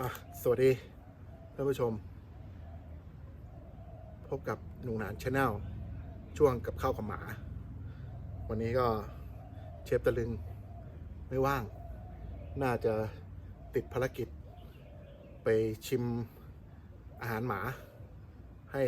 อะสวัสดีท่านผู้ชม พบกับหนูหนานชาแนลช่วงกับข้าวกับหมา วันนี้ก็เชฟตะลึงไม่ว่าง น่าจะติดภารกิจ ไปชิมอาหารหมา ให้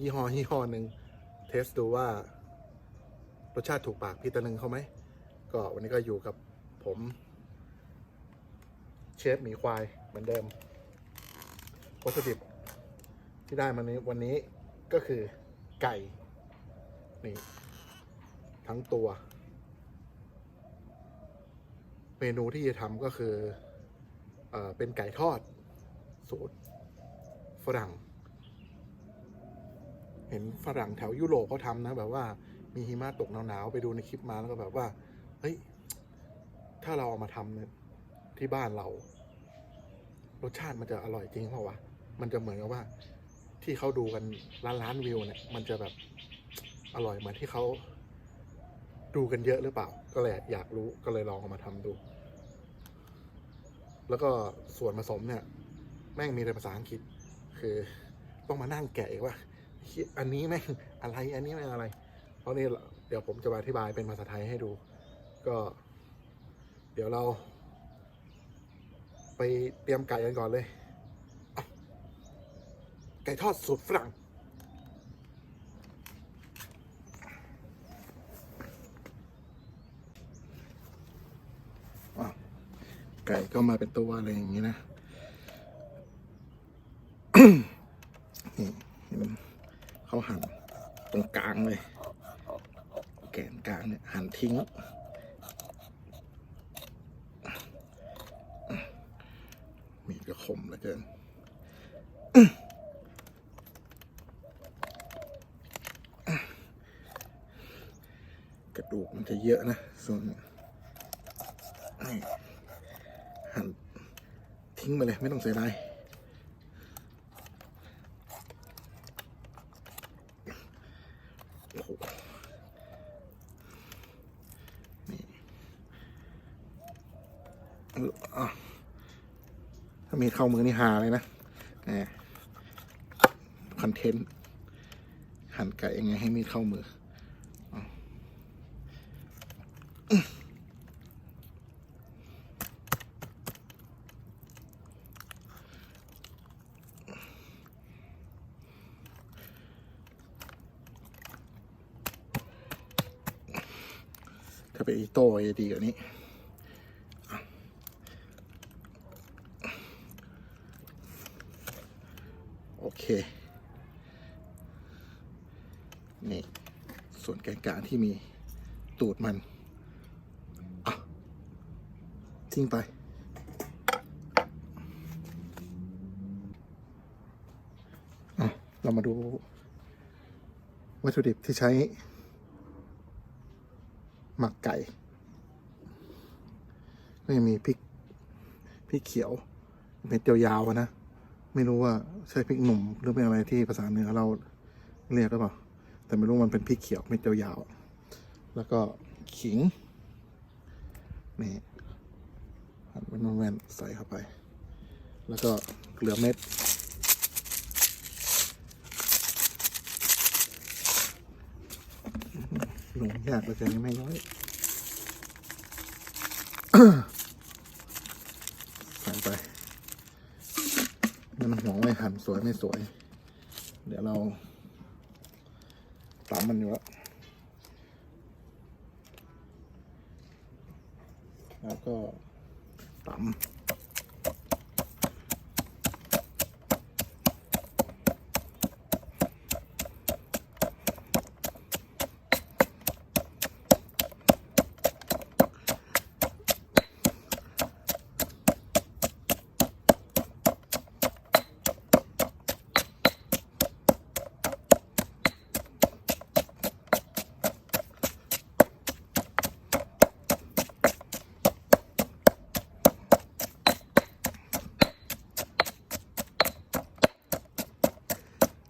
ยี่ห้อยี่ห้อหนึ่งเทสดูว่ารสชาติถูกปากพี่ตะลึงเขาไหม ก็วันนี้ก็อยู่กับผม เชฟหมีควายเหมือนเดิมวัตถุดิบที่ได้มาในวันนี้ก็คือไก่ นี่ ทั้งตัว เมนูที่จะทำก็คือเออเป็นไก่ทอด สูตรฝรั่ง เห็นฝรั่งแถวยุโรปเขาทำนะ แบบว่ามีหิมะตกหนาวๆ ไปดูในคลิปมาแล้วก็แบบว่า เฮ้ย ถ้าเราเอามาทำเนี่ย ที่บ้านเรา รสชาติมันจะอร่อยจริงเปล่าวะมันจะเหมือนกับว่า ที่เขาดูกันล้านล้านวิวเนี่ยมันจะแบบอร่อยเหมือนที่เขาดูกันเยอะหรือเปล่า ก็เลยอยากรู้ก็เลยลองเอามาทำดู แล้วก็ส่วนผสมเนี่ย แม่งมีแต่ภาษาอังกฤษ คือต้องมานั่งแกะอีกว่าอันนี้แม่งอะไรอันนี้แม่งอะไร เพราะนี่เดี๋ยวผมจะมาอธิบายเป็นภาษาไทยให้ดู ก็ เดี๋ยวเรา ไปเตรียมไก่กันก่อนเลย ไก่ทอดสูตรฝรั่ง ไก่ก็มาเป็นตัวอะไรอย่างนี้นะนี่เห็นเขาหั่นตรงกลางเลย แกนกลางเนี่ยหั่นทิ้ง มีดก็คมเหลือเกินกระดูกมันจะเยอะนะ ส่วนหั่นทิ้งไปเลยไม่ต้องเสียดายนี่อะ ถ้ามีเข้ามือนี่หาเลยนะแหมคอนเทนต์หั่นไก่ยังไงให้มีเข้ามือถ้าเป็นอีโต้จะดีกว่านี้ โอ เค นี่ ส่วนแกนกลางที่มีตูดมันอะทิ้งไป อะ เรามาดู วัตถุดิบที่ใช้ หมักไก่ก็ยังมีพริกพริกเขียว เม็ดยาวๆนะ ไม่รู้ว่าใช่พริกหนุ่มหรือเป็นอะไรที่ภาษาเหนือเราเรียกหรือเปล่า แต่ไม่รู้มันเป็นพริกเขียวเม็ดยาวๆแล้วก็ขิง นี่หั่นเป็นแว่นๆใส่เข้าไป แล้วก็เกลือเม็ดลงยากเลยเกินไม่ย้อย ใส่ไป มันหัวไม่หั่น สวยไม่สวย เดี๋ยวเราตำมันอยู่แล้ว แล้วก็ตำ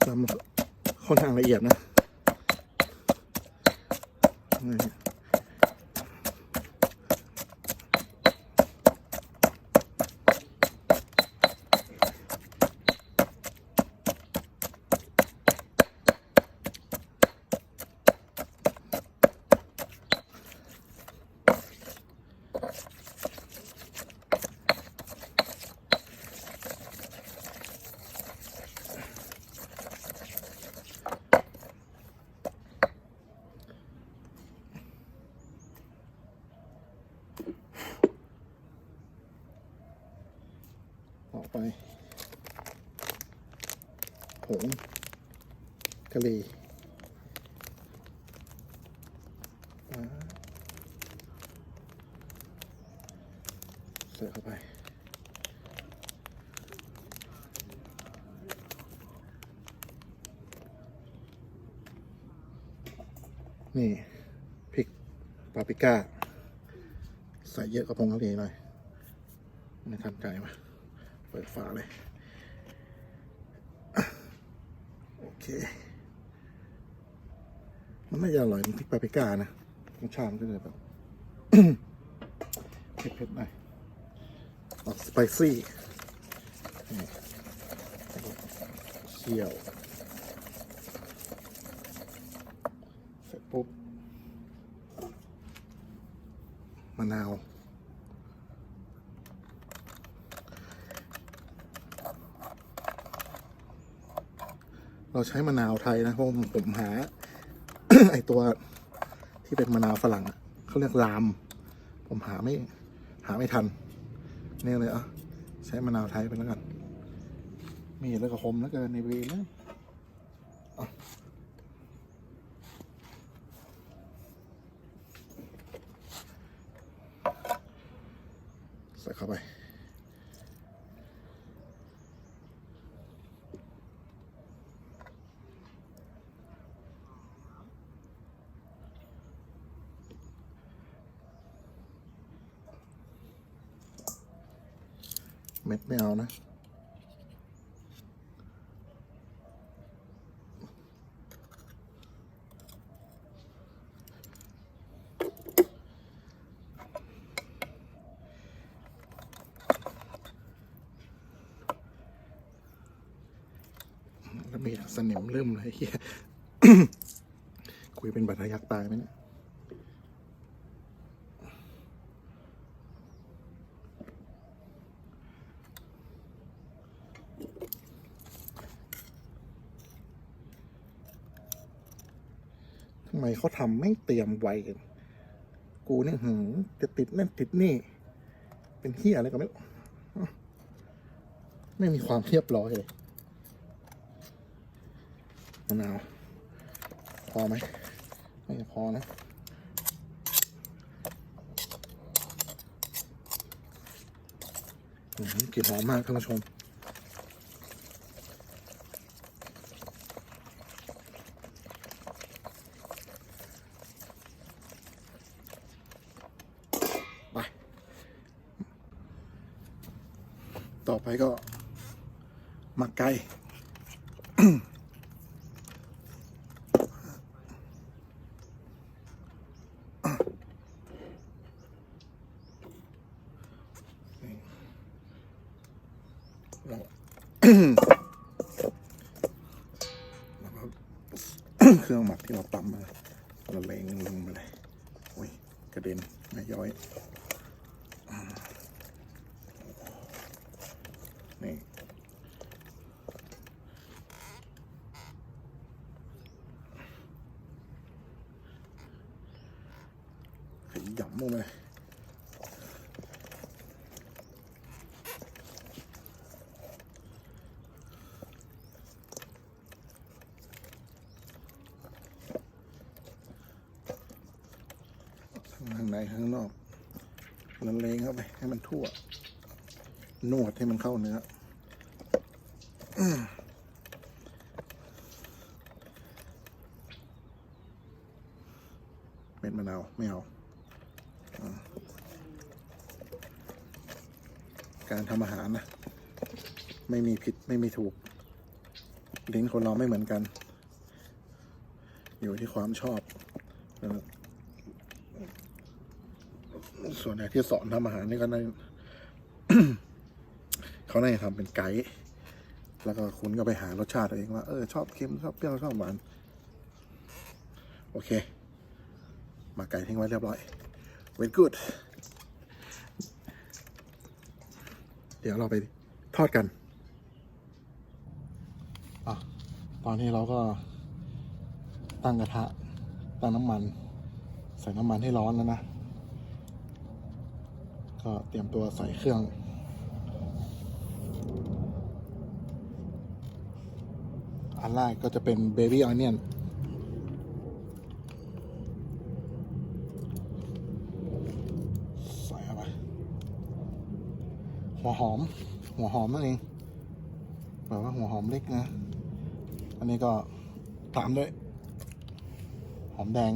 ตำค่ อนข้างละเอียดนะนี่ ต่อไป ผงกะหรี่ใส่เข้าไปนี่พริกปาปริก้า ใส่เยอะกว่าผงกะหรี่หน่อยไม่ทันใจมา เปิดฝาเลยอะโอเค มันน่าจะอร่อยมันพริกปาปริก้านะรสชาติมันก็เลยแบบเผ็ดๆหน่อยออกสไปซี่นี่เคี่ยวเสร็จปุ๊บมะนาว เราใช้มะนาวไทยนะเพราะผมหา ไอตัวที่เป็นมะนาวฝรั่งอะเขาเรียกลาม ผมหาไม่หาไม่ทันนี่เลยอะใช้มะนาวไทยไปแล้วกัน มีแล้วก็คมแล้วเกินในเวรนะอะใส่เข้าไป เม็ดไม่เอานะ แล้วมี สนิมเริ่มเลยเฮียคุยเป็นบัตรทะยักตายไหมเนี่ยทำไมเขาทำไม่เตรียมไว้กันกูเนี่ยหืมจะติดนั่นติดนี่ เป็นเฮียอะไรก็ไม่รู้ไม่มีความเรียบร้อยเลย มะนาว พอไหมไม่พอนะอืมกลิ่นหอมมากท่านผู้ชมไปต่อไปก็หมักไก่ เรา แล้วก็เครื่องหมักที่เราตำมาเราเลงลงมาเลยโอ้ยกระเด็นไม่ย้อย นี่ ขยำลงไปเลยทั้ง ข้างในข้างนอกละเลงเข้าไป ให้มันทั่ว นวดให้มันเข้าเนื้อเม็ดมะนาวไม่เอาอการทำอาหารนะ ไม่มีผิดไม่มีถูก ลิ้นคนเราไม่เหมือนกัน อยู่ที่ความชอบนะ ส่วนใหญ่ที่สอนทำอาหารนี่ก็ได้เขาน่าจะทำเป็นไกด์แล้วก็คุณก็ไปหารสชาติเองว่าเออชอบเค็มชอบเปรี้ยวชอบหวานโอเค มาไก่ทิ้งไว้เรียบร้อย very good เดี๋ยวเราไปทอดกันอตอนนี้เราก็ตั้งกระทะ ตั้งน้ำมัน ใส่น้ำมันให้ร้อนแล้วนะ ก็เตรียมตัวใส่เครื่องอันแรกก็จะเป็นเบบี้ออนเนียนใส่เข้าไปหัวหอม หัวหอมนั่นเองแบบว่าหัวหอมเล็กนะ อันนี้ก็ตามด้วย หอมแดง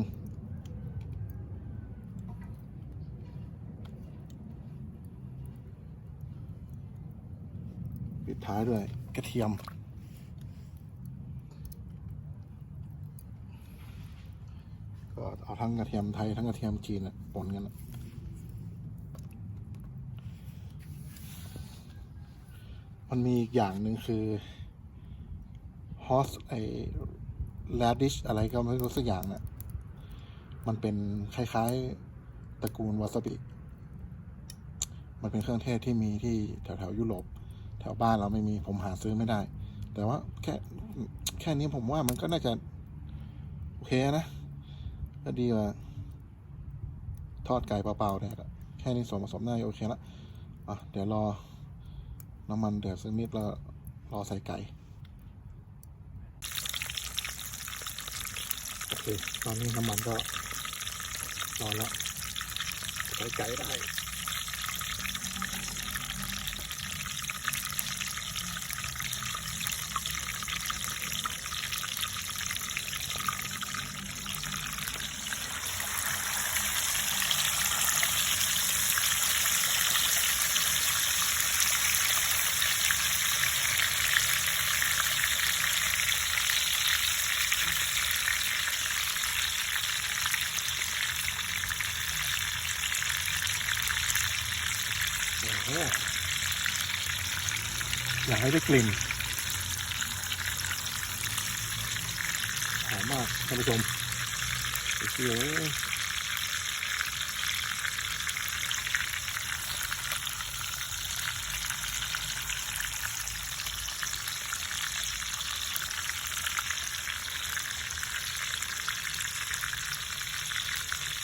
ท้ายด้วยกระเทียม ก็เอาทั้งกระเทียมไทยทั้งกระเทียมจีนอะปนกันมันมีอีกอย่างหนึ่งคือฮอสไอแรดิชอะไรก็ไม่รู้สักอย่างน่ะมันเป็นคล้ายๆตระกูลวาซาบิ มันเป็นเครื่องเทศที่มีที่แถวๆยุโรป แถวบ้านเราไม่มีผมหาซื้อไม่ได้ แต่ว่าแค่แค่นี้ผมว่ามันก็น่าจะ โอเคนะ ก็ดีกว่าทอดไก่เปล่าๆเนี่ยแค่นี้ส่วนผสมน่าจะโอเคละอะเดี๋ยวรอ น้ำมันเดือดสักนิดแล้วรอใส่ไก่โอเค ตอนนี้น้ำมันก็ร้อนแล้วใส่ไก่ได้ อยากให้ได้กลิ่นหอมมากท่านผู้ชมเคเลย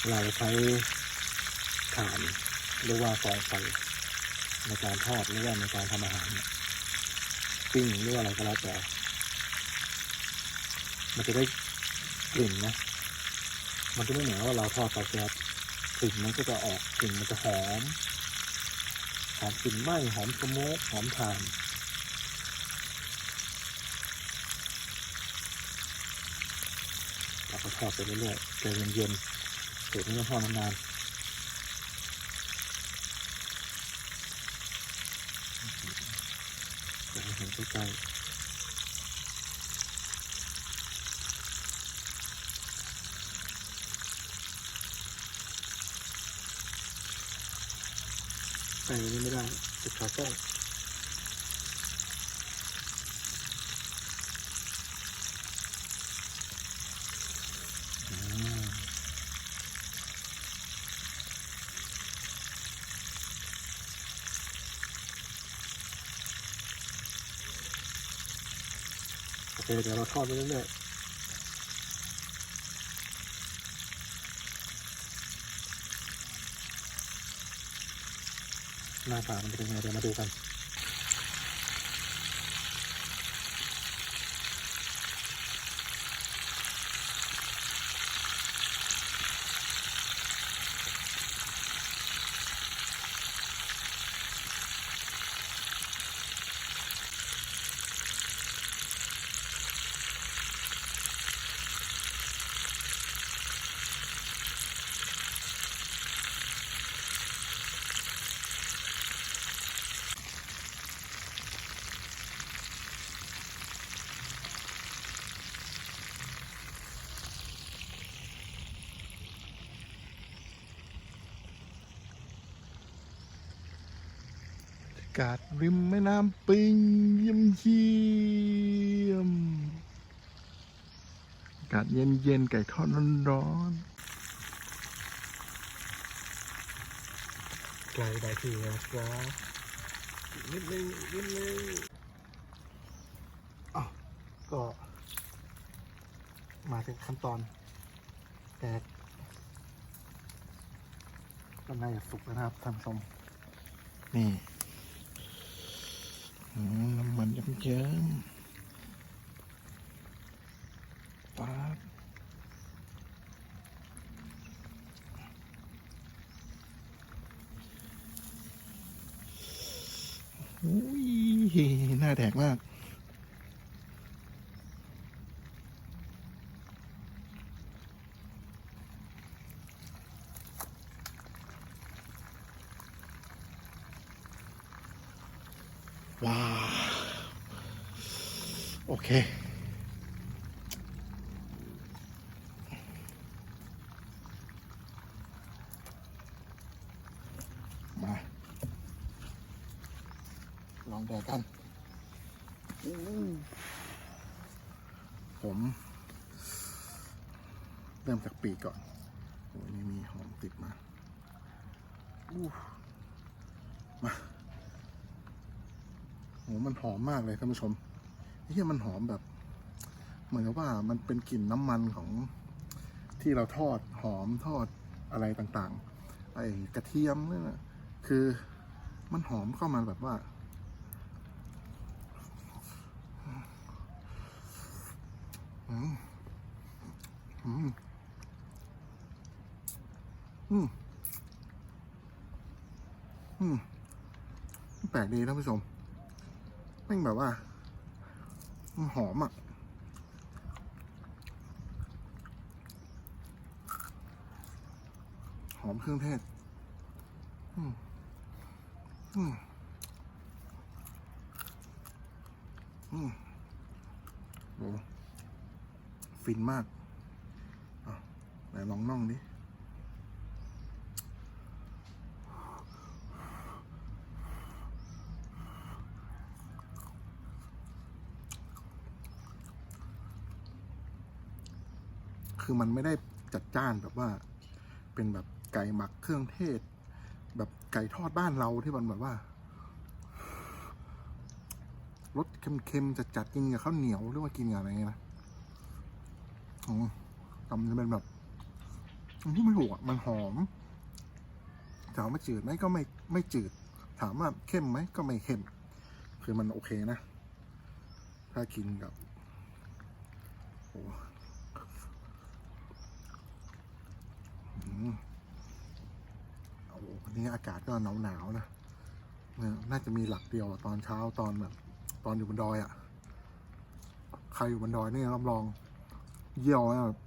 เราใช้ถ่านหรือว่าฟองไฟ ในการทอดหรือว่าในการทำอาหารเนี่ยปิ้งหรือว่าอะไรก็แล้วแต่ มันจะได้กลิ่นนะ มันจะไม่เหมือนว่าเราทอดเตาแก๊สกลิ่นมันก็จะออกกลิ่นมันจะหอม หอมกลิ่นไหม้หอมสโมกหอมถ่านเราก็ทอดไปเรื่อยๆใจเย็นๆเดี๋ยวไม่ต้องทอดนานๆ เดี๋ยว ให้เห็นใกล้ไปนี้ไม่ได้ติดขาใก เคเดี๋ยวเราทอดไปเรื่อยๆหน้าตามันเป็นยังไงเดี๋ยวมาดูกันากาศริมแม่น้ำปิงเยี่ยมเยี่ยมอากาศเย็นเย็นๆไก่ทอดร้อนๆไกลได้ที่แล้วครับนิดนึงนิดนึงอ้าวก็มาถึงขั้นตอนแกก็น่าจะสุกแล้วนะครับท่านผู้ชมนี่ น้ำมันเยิ้มๆป๊าบอุ้ยน่าแดกมาก ว้าว โอ เคมาลองแดกกันอู้ผม เริ่มจากปีกก่อนโอ้ยนี่มีหอมติดมาอู้มาโหมันหอมมากเลยท่านผู้ชม เฮียมันหอมแบบ เหมือนกับว่ามันเป็นกลิ่นน้ำมันของที่เราทอดหอมทอดอะไรต่างๆ ไอ้กระเทียมนี่นะคือมันหอมเข้ามาแบบว่า อืม อืม อืม อืม แปลกดีท่านผู้ชมแม่งแบบว่า หอมอะหอมเครื่องเทศอืมอืมอืมโอ้ฟินมากอะไหนลองน่องดิ คือมันไม่ได้จัดจ้านแบบว่าเป็นแบบไก่หมักเครื่องเทศ แบบไก่ทอดบ้านเราที่มันแบบว่ารสเค็มๆจัดๆกินกับข้าวเหนียวหรือว่ากินกับอะไรเงี้ยนะอืมแต่มันจะเป็นแบบมันพูดไม่ถูกอะมันหอม ถามว่าจืดไหมก็ไม่ไม่จืด ถามว่าเข้มไหมก็ไม่เข้ม คือมันโอเคนะ ถ้ากินกับโอ้ อืม โอ้โหวันนี้อากาศก็หนาวหนาวนะ น่าจะมีหลักเดียวตอนเช้าตอนแบบ ตอนอยู่บนดอยอะ่ะ ใครอยู่บนดอยเนี่ยรับรอง เยี่ยวนะแบบ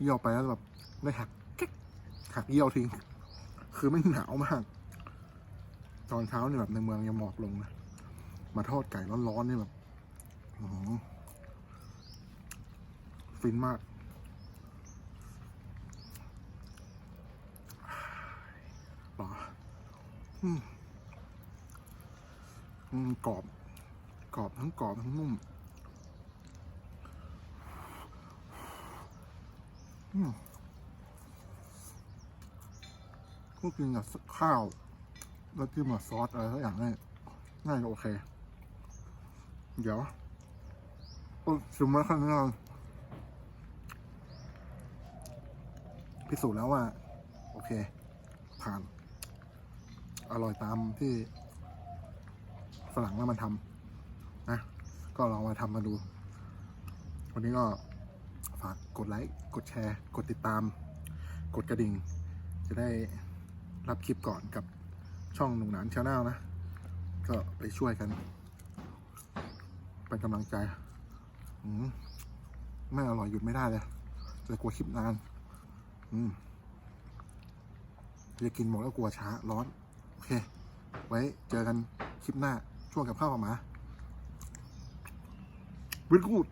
เยี่ยวไปแล้วแบบได้หักแก๊กหักเยี่ยวทิ้ง คือไม่หนาวมาก ตอนเช้าเนี่ยแบบในเมืองยังหมอกลงนะ มาทอดไก่ร้อนๆนี่แบบอ๋อฟินมาก หรอ อืมอืมกรอบ กรอบทั้งกรอบทั้งนุ่มอืมก็กินกับข้าว แล้วจิ้มกับซอสอะไรสักอย่างนี่น่าจะโอเค เดี๋ยวชิมแล้วขั้นนี้าพิสูจน์แล้วว่า โอเค ผ่าน อร่อยตามที่ฝรั่งว่ามันทำนะก็ลองมาทำมาดู วันนี้ก็ฝากกดไลค์กดแชร์ กดติดตาม กดกระดิ่ง จะได้รับคลิปก่อนกับช่องหนุ่มหนานชาแนลนะ ก็ไปช่วยกันเป็นกำลังใจอืมไม่อร่อยหยุดไม่ได้เลยจะกลัวคลิปนาน อืมจะกินหมดแล้วกลัวช้าร้อน เค ไว้เจอกันคลิปหน้าช่วงกับข้าวกับหมาวิดกูด